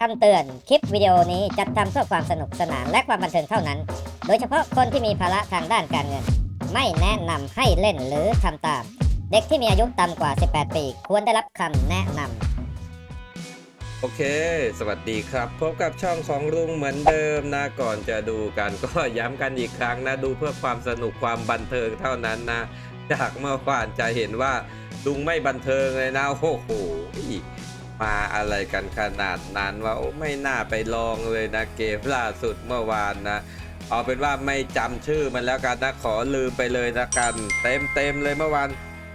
คำเตือน คลิปวิดีโอนี้จัดทำเพื่อความสนุกสนานและความบันเทิงเท่านั้น โดยเฉพาะคนที่มีภาระทางด้านการเงิน ไม่แนะนำให้เล่นหรือทำตาม เด็กที่มีอายุต่ำกว่า 18 ปี ควรได้รับคำแนะนำโอเค สวัสดีครับ พบกับช่องของลุงเหมือนเดิมนะ ก่อนจะดูกันก็ย้ำกันอีกครั้งนะ ดูเพื่อความสนุกความบันเทิงเท่านั้นนะ จากเมื่อวานจะเห็นว่าลุงไม่บันเทิงเลยนะ โอ้โห มาอะไรกันขนาดนั้นว่าโอ้ไม่น่าไปลองเลยนะเกมล่าสุดเมื่อวานนะเอาเป็นว่าไม่จำชื่อมันแล้วกันนะขอลืมไปเลยนะกัน เต็มเต็มเลยเมื่อวาน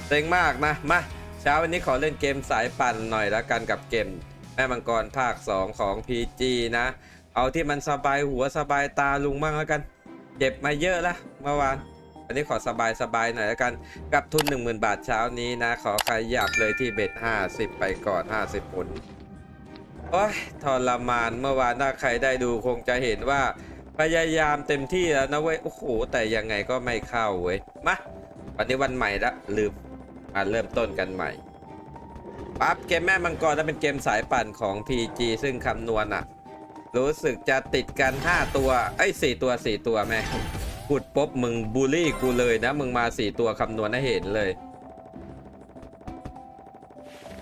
เต็งมากนะมาเช้าวันนี้ขอเล่นเกมสายปั่นหน่อยแล้วกันกับเกมแม่มังกรภาค 2 ของ PG นะ เอาที่มันสบายหัวสบายตาลุงบ้างแล้วกัน เจ็บมาเยอะละเมื่อวาน วันนี้ขอสบายสบายหน่อยแล้วกันกับทุน 10,000 บาทเช้านี้นะ ขอขยับเลยที่เบ็ด50 ไปก่อน 50ผลโอ้ยทรมานเมื่อวานถ้าใครได้ดูคงจะเห็นว่าพยายามเต็มที่แล้วนะเว้ย โอ้โห แต่ยังไงก็ไม่เข้าเว้ย มา วันนี้วันใหม่ละลืมมาเริ่มต้นกันใหม่ปั๊บเกมแม่มังกรนั้นเป็นเกมสายปั่นของ PG ซึ่งคำนวณอะรู้สึกจะติดกัน 5 ตัว เอ้ย 4 ตัว 4 ตัวแม่ พูดปุ๊บมึงบูลลี่กูเลยนะ มึงมา4ตัวคำนวณให้เห็นเลย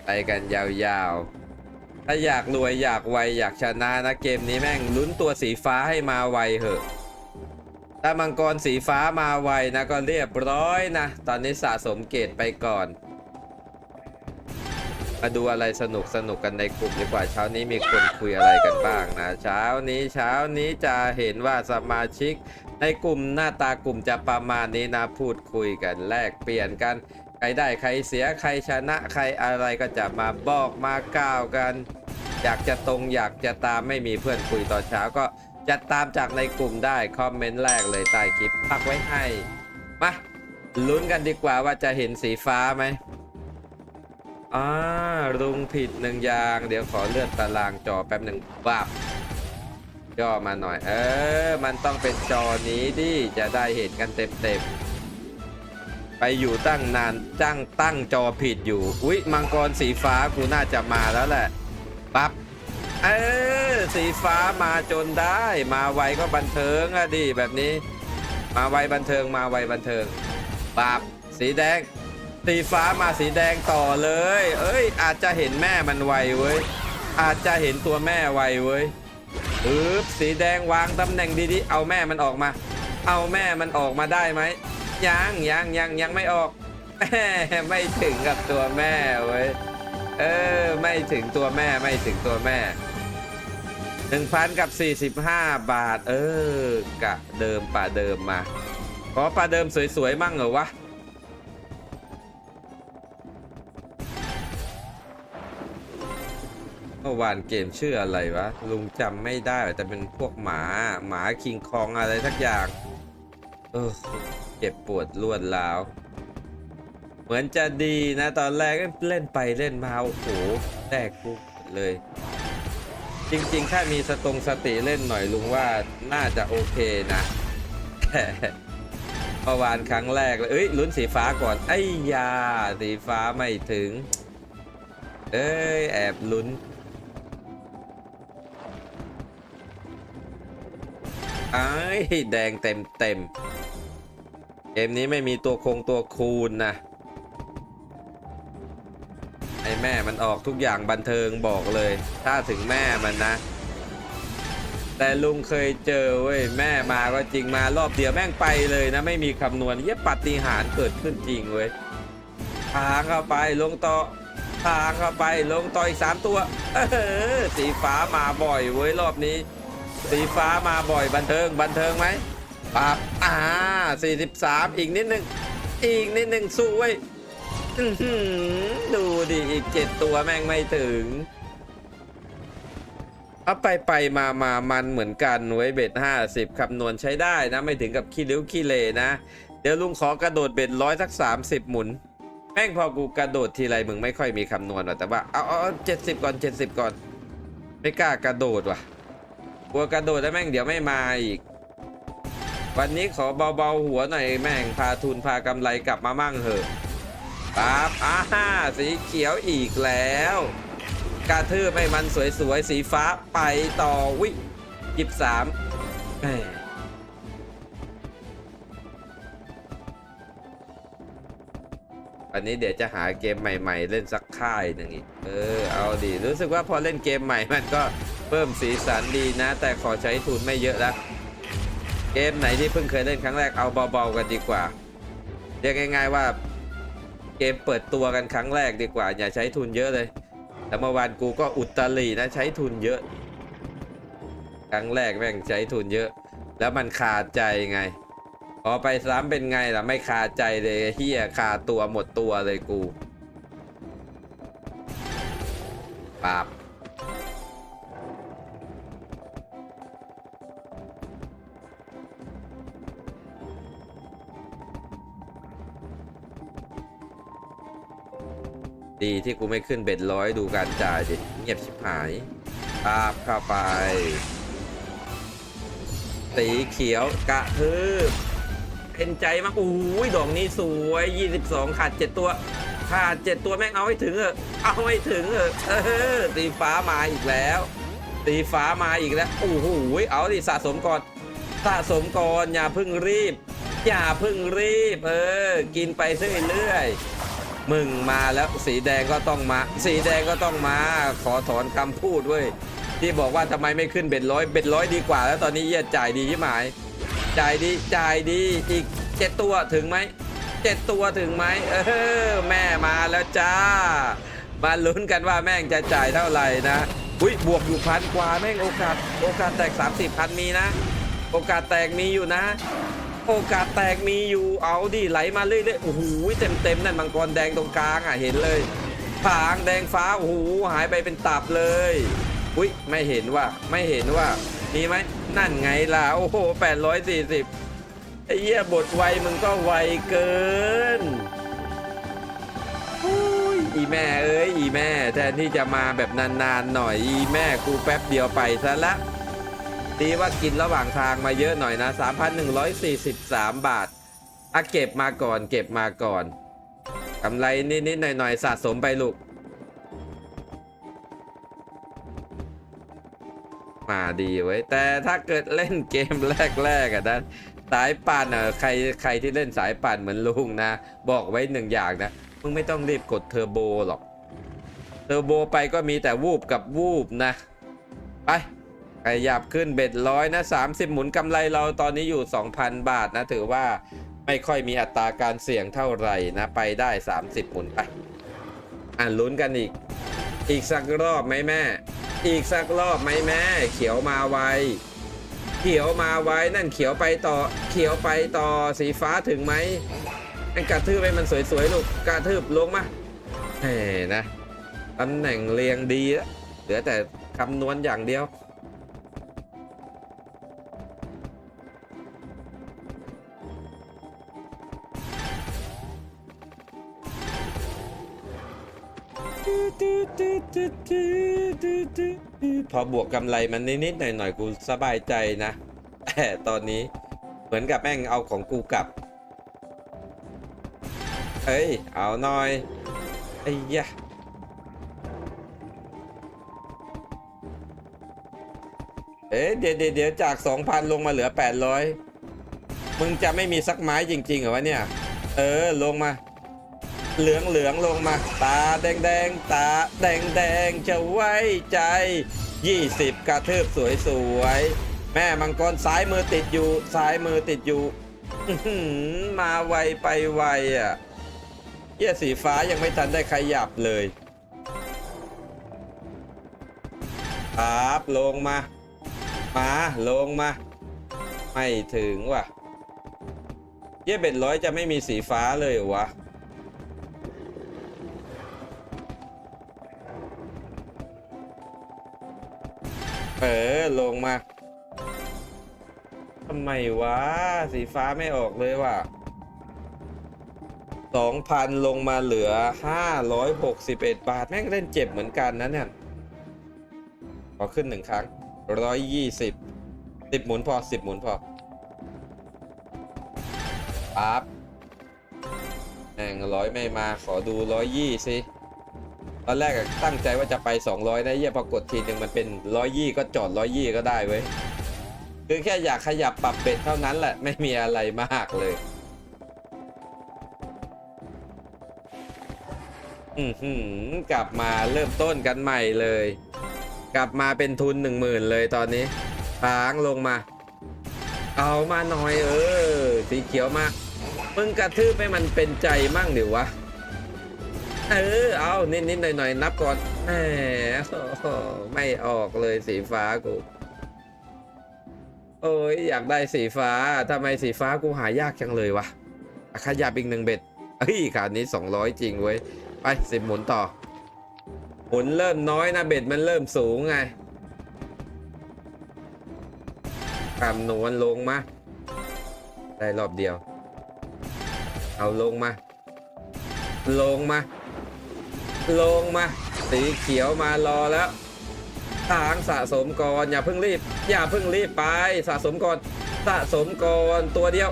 ไปกันยาวๆ ถ้าอยากรวยอยากไวอยากชนะนะเกมนี้แม่งลุ้นตัวสีฟ้าให้มาไวเหอะ ถ้ามังกรสีฟ้ามาไวนะก็เรียบร้อยนะ ตอนนี้สะสมเกรดไปก่อน มาดูอะไรสนุกสนุกกันในกลุ่มดีกว่าเช้านี้มีคนคุยอะไรกันบ้างนะ เช้านี้เช้านี้จะเห็นว่าสมาชิก ในกลุ่มหน้าตากลุ่มจะประมาณนี้นะพูดคุยกันแลกเปลี่ยนกัน ใครได้ใครเสียใครชนะใครอะไรก็จะมาบอกมากล่าวกัน อยากจะตรงอยากจะตามไม่มีเพื่อนคุยตอนเช้าก็จะตามจากในกลุ่มได้คอมเมนต์แรกเลยใต้คลิปปักไว้ให้มาลุ้นกันดีกว่าว่าจะเห็นสีฟ้าไหมอ่าลุงผิดหนึ่งอย่าง เดี๋ยวขอเลื่อนตารางจอแป๊บหนึ่งบับ ย่อมาหน่อย เออ มันต้องเป็นจอนี้ดิจะได้เห็นกันเต็มๆไปอยู่ตั้งนานจ้างตั้งจอผิดอยู่อุ๊ยมังกรสีฟ้ากูน่าจะมาแล้วแหละปั๊บเออสีฟ้ามาจนได้ มาไวก็บันเทิงอะดิแบบนี้ มาไวบันเทิงมาไวบันเทิงปั๊บสีแดงสีฟ้ามาสีแดงต่อเลย เอ้ย อาจจะเห็นแม่มันไวเว้ย อาจจะเห็นตัวแม่ไวเว้ย ปึ๊บสีแดงวางตำแหน่งดีๆ เอาแม่มันออกมา เอาแม่มันออกมาได้ไหมยังยังยังยังไม่ออกแม่ไม่ถึงกับตัวแม่เว้ยเออไม่ถึงตัวแม่ไม่ถึงตัวแม่1,000กับ 45 บาท เออกะเดิมป่าเดิมมาขอป่าเดิมสวยๆมั่งเหรอวะ เมื่อวานเกมชื่ออะไรวะ ลุงจำไม่ได้แต่เป็นพวกหมาหมาคิงคองอะไรสักอย่าง เออเจ็บปวดรวดร้าว เหมือนจะดีนะ ตอนแรกเล่นไปเล่นมาโอ้โหแตกกูเลย จริงๆ ถ้ามีสตรงสติเล่นหน่อยลุงว่าน่าจะโอเคนะแต่เมื่อวานครั้งแรกเลยเอ้ยลุ้นสีฟ้าก่อน ไอ้ยา สีฟ้าไม่ถึง เอ้ย แอบลุ้น ไอ้แดงเต็มเต็มเกมนี้ไม่มีตัวคงตัวคูณนะ ไอ้แม่มันออกทุกอย่างบันเทิงบอกเลย ถ้าถึงแม่มันนะ แต่ลุงเคยเจอเว้ยแม่มาก็จริงมารอบเดียวแม่งไปเลยนะ ไม่มีคำนวณเยี่ยปฏิหารเกิดขึ้นจริงเว้ยทางเข้าไปลงต่อทางเข้าไปลงต่ออีกสามตัว เออสีฟ้ามาบ่อยเว้ยรอบนี้ สีฟ้ามาบ่อยบันเทิงบันเทิงไหมปับอ่า43 อีกนิดนึง อีกนิดนึงสู้เว้ยดูดิอีก7ตัวแม่งไม่ถึงเอาไปไปมามามันเหมือนกันไว้เบ็ด50คำนวณใช้ได้นะไม่ถึงกับขี้ริ้วขี้เลนะ เดี๋ยวลุงขอกระโดดเบ็ดร้อยสัก30หมุน แม่งพอกูกระโดดทีไรมึงไม่ค่อยมีคำนวณหรอกแต่ว่าเอาเอาเจ็ดสิบก่อน70ก่อน ไม่กล้ากระโดดว่ะ กลัวกระโดดแล้วแม่งเดี๋ยวไม่มาอีก วันนี้ขอเบาๆหัวหน่อยแม่งพาทุนพากำไรกลับมามั่งเหอะปั๊บอ่าสีเขียวอีกแล้วกระทืบให้มันสวยๆ สีฟ้าไปต่อวิยิบสามแหมอันนี้เดี๋ยวจะหาเกมใหม่ ๆ เล่นสักค่ายหนึ่งอีก เออ เอาดิรู้สึกว่าพอเล่นเกมใหม่มันก็ เพิ่มสีสันดีนะ แต่ขอใช้ทุนไม่เยอะล้วเกมไหนที่เพิ่งเคยเล่นครั้งแรกเอาเบาๆกันดีกว่าเรียกง่าย ๆว่าเกมเปิดตัวกันครั้งแรกดีกว่า อย่าใช้ทุนเยอะเลย แต่เมื่อวานกูก็อุตรีนะใช้ทุนเยอะ ครั้งแรกแม่งใช้ทุนเยอะ แล้วมันคาดใจไง พอไปซ้ำเป็นไงล่ะไม่คาดใจเลยเฮียคาดตัวหมดตัวเลยกูปาบ ดีที่กูไม่ขึ้นเบ็ดร้อยดูการจ่ายดิเงียบชิบหายปราบเข้าไป สีเขียวกระทืบเป็นใจมากอุ้ยดอกนี้สวย 22 ขาด 7 ตัว ขาด 7 ตัวแม่งเอาให้ถึงเออเอาให้ถึงเออเออสีฟ้ามาอีกแล้วสีฟ้ามาอีกแล้วโอ้โหเอาดิสะสมก่อนสะสมก่อนอย่าเพิ่งรีบ อย่าเพิ่งรีบ เออ กินไปเรื่อยๆ มึงมาแล้วสีแดงก็ต้องมา สีแดงก็ต้องมา ขอถอนคำพูดเว้ยที่บอกว่าทำไมไม่ขึ้นเบ็ดร้อยเบ็ดร้อยดีกว่า แล้วตอนนี้เยี่ยจ่ายดีใช่ไหมจ่ายดีจ่ายดีอีกเจ็ดตัวถึงไหมเจ็ดตัวถึงไหมเออแม่มาแล้วจ้า มาลุ้นกันว่าแม่งจะจ่ายเท่าไหร่นะอุ้ยบวกอยู่พันกว่าแม่งโอกาส โอกาสแตก 30พันมีนะ โอกาสแตกมีอยู่นะ โอกาสแตกมีอยู่เอาดิไหลมาเรื่อยๆโอ้โหเต็มเต็มๆนั่นมังกรแดงตรงกลางอะเห็นเลยผางแดงฟ้าโอ้โหหายไปเป็นตับเลยอุ้ยไม่เห็นว่าไม่เห็นว่ามีไหมนั่นไงล่ะโอ้โห840ไอ้เหี้ยบทไวมึงก็ไวเกินอีแม่เอ้ยอีแม่แทนที่จะมาแบบนานๆหน่อยอีแม่กูแป๊บเดียวไปซะละ ดีว่ากินระหว่างทางมาเยอะหน่อยนะ 3,143 บาทอะเก็บมาก่อน เก็บมาก่อนกำไรนิดๆหน่อยๆสะสมไปลูก มาดีไว้ยแต่ถ้าเกิดเล่นเกมแรกๆอะนะสายปั่นอะใครใครที่เล่นสายปั่นเหมือนลุงนะ บอกไว้หนึ่งอย่างนะมึงไม่ต้องรีบกดเทอร์โบหรอก เทอร์โบไปก็มีแต่วูบกับวูบนะ ไป ขยับขึ้นเบ็ดร้อยนะ30 หมุนกำไรเราตอนนี้อยู่ 2,000 บาทนะ ถือว่าไม่ค่อยมีอัตราการเสี่ยงเท่าไหร่นะ ไปได้ 30 หมุนไป อ่านลุ้นกันอีก อีกสักรอบไหมแม่ อีกสักรอบไหมแม่ เขียวมาไว เขียวมาไวนั่นเขียวไปต่อ เขียวไปต่อสีฟ้าถึงไหมไอ้กระทืบให้มันสวยๆลูกกระทืบลงมาเฮ้นะตำแหน่งเรียงดีเหลือแต่คำนวณอย่างเดียว พอบวกกำไรมันนิดๆหน่อยๆกูสบายใจนะแต่ตอนนี้เหมือนกับแม่งเอาของกูกลับเฮ้ย เอาหน่อย ไอ้ยะเอ๊ะเดี๋เดี๋ยวเดี๋ยวจาก 2,000 ลงมาเหลือ 800 มึงจะไม่มีสักไม้จริง ๆ เหรอวะเนี่ย เออ ลงมา เหลืองเหลืองลงมา ตาแดงแดงตาแดงแดงจะไว้ใจ 20 กระทืบสวยสวยแม่มังกรซ้ายมือติดอยู่ซ้ายมือติดอยู่มาไวไปไวอะเหี้ยสีฟ้ายังไม่ทันได้ขยับเลยครับลงมา มาลงมา ไม่ถึงว่ะเหี้ยเบ็ดร้อยจะไม่มีสีฟ้าเลยวะ เออลงมาทำไมวะ สีฟ้าไม่ออกเลยว่ะสองพันลงมาเหลือห้าร้อยหกสิบเอ็ดบาท แม่งเล่นเจ็บเหมือนกันนะเนี่ยขอขึ้นหนึ่งครั้งร้อยยี่สิบสิบหมุนพอสิบหมุนพอปั๊บแม่งร้อยไม่มาขอดูร้อยยี่สิ อนแรกตั้งใจว่าจะไป 200นะเยี่ยพอกดทีหนึ่งมันเป็นร้อยยี่ก็จอดร้อยยี่ก็ได้เว้ยคือแค่อยากขยับปรับเบ็ดเท่านั้นแหละไม่มีอะไรมากเลย อือหือกลับมาเริ่มต้นกันใหม่เลย กลับมาเป็นทุนหนึ่งหมื่นเลยตอนนี้พางลงมา เอามาหน่อยเออ สีเขียวมา มึงกระทืบให้มันเป็นใจมั่งเดี๋ยววะ เออเอานิดนิดหน่อยหน่อยๆนับก่อนแหมไม่ออกเลยสีฟ้ากูโอ้ยอยากได้สีฟ้าทำไมสีฟ้ากูหายากจังเลยวะขยับอีกหนึ่งเบ็ดเฮ้ยข่าวนี้ 200 จริงเว้ย ไปสิบหมุนต่อ หมุนเริ่มน้อยนะเบ็ดมันเริ่มสูงไงคำนวณลงมา ได้รอบเดียว เอาลงมา ลงมา ลงมา สีเขียวมารอแล้วทางสะสมก่อนอย่าเพิ่งรีบ อย่าเพิ่งรีบไป สะสมก่อนสะสมก่อนตัวเดียว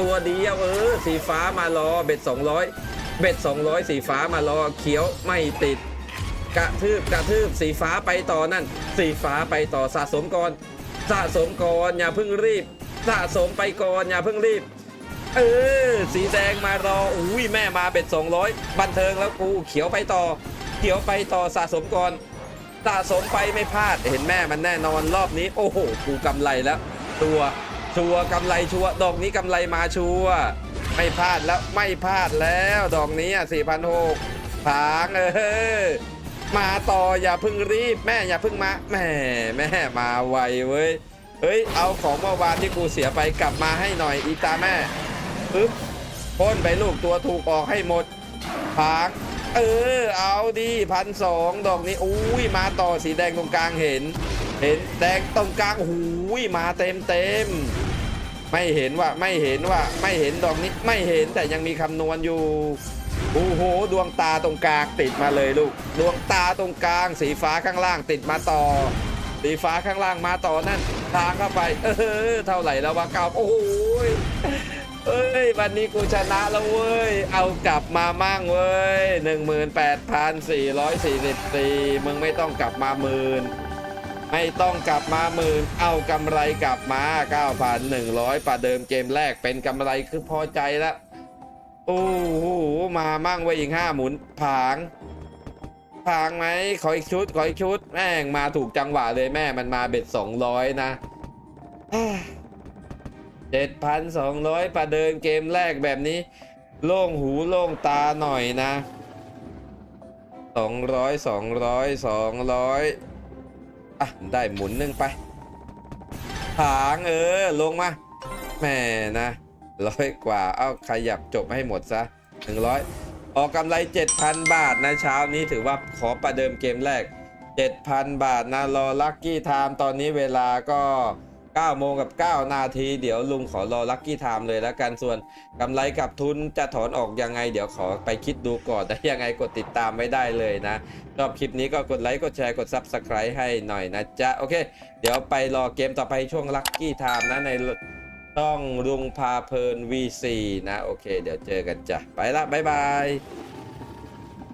ตัวเดียวเออสีฟ้ามารอเบ็ด200 เบ็ด 200 สีฟ้ามารอเขียวไม่ติด กระทืบกระทืบสีฟ้าไปต่อนั่น สีฟ้าไปต่อสะสมก่อนสะสมก่อนอย่าเพิ่งรีบ สะสมไปก่อนอย่าเพิ่งรีบ เออ สีแดงมารอ อุ้ยแม่มาเบ็ด200 บันเทิงแล้วกูเขียวไปต่อ เขียวไปต่อสะสมก่อนสะสมไปไม่พลาด เห็นแม่มันแน่นอนรอบนี้ โอ้โห กูกำไรแล้ว ตัวชัวกำไรชัวดอกนี้กำไรมาชัวไม่พลาดแล้วไม่พลาดแล้วดอกนี้อะสี่พันหกผางเออมาต่ออย่าพิ่งรีบแม่อย่าพิ่งมาแม่แม่มาไวเว้ยเฮ้ยเอาของเมื่อวานที่กูเสียไปกลับมาให้หน่อยอีตาแม่ ปึ๊บพ่นไปลูกตัวถูกออกให้หมดผางเออ เอาดีพันสองดอกนี้อุ้ยมาต่อสีแดงตรงกลางเห็น เห็นแดงตรงกลางหูยมาเต็มเต็มไม่เห็นว่าไม่เห็นว่าไม่เห็นดอกนี้ไม่เห็นแต่ยังมีคำนวณอยู่โอ้โหดวงตาตรงกลางติดมาเลยลูก ดวงตาตรงกลาง สีฟ้าข้างล่างติดมาต่อ สีฟ้าข้างล่างมาต่อนั่นทางเข้าไป เออ เท่าไหร่แล้ววะเก้าโอ้ย เอ้ย วันนี้กูชนะแล้วเว้ย เอากลับมามั่งเว้ย18,444มึงไม่ต้องกลับมาหมื่นไม่ต้องกลับมาหมื่น เอากำไรกลับมา9,100ประเดิมเกมแรกเป็นกำไรคือพอใจแล้วโอ้โห มามั่งไว้อีกห้าหมุนผางผางไหมขออีกชุด ขออีกชุด แม่งมาถูกจังหวะเลยแม่มันมาเบ็ด200นะ 7,200 ประเดิมเกมแรกแบบนี้ โล่งหูโล่งตาหน่อยนะ 200 200 200 อะ ได้หมุนหนึ่งไปหางเออ ลงมาแหม่นะร้อยกว่า เอาขยับจบให้หมดซะ 100 ออกกำไร 7,000 บาทนะเช้านี้ถือว่าขอประเดิมเกมแรก 7,000 บาทนะ รอลัคกี้ไทม์ตอนนี้เวลาก็ 9โมงกับ 9 นาทีเดี๋ยวลุงขอรอลัคกี้ไทม์เลยแล้วกันส่วนกำไรกับทุนจะถอนออกยังไง เดี๋ยวขอไปคิดดูก่อนแต่ยังไงกดติดตามไม่ได้เลยนะชอบคลิปนี้ก็กดไลค์กดแชร์กด Subscribe ให้หน่อยนะจ๊ะ โอเค เดี๋ยวไปรอเกมต่อไปช่วงลัคกี้ไทม์นะในต้องลุงพาเพลิน V4 นะ โอเค เดี๋ยวเจอกันจ้ะ ไปละบ๊ายบาย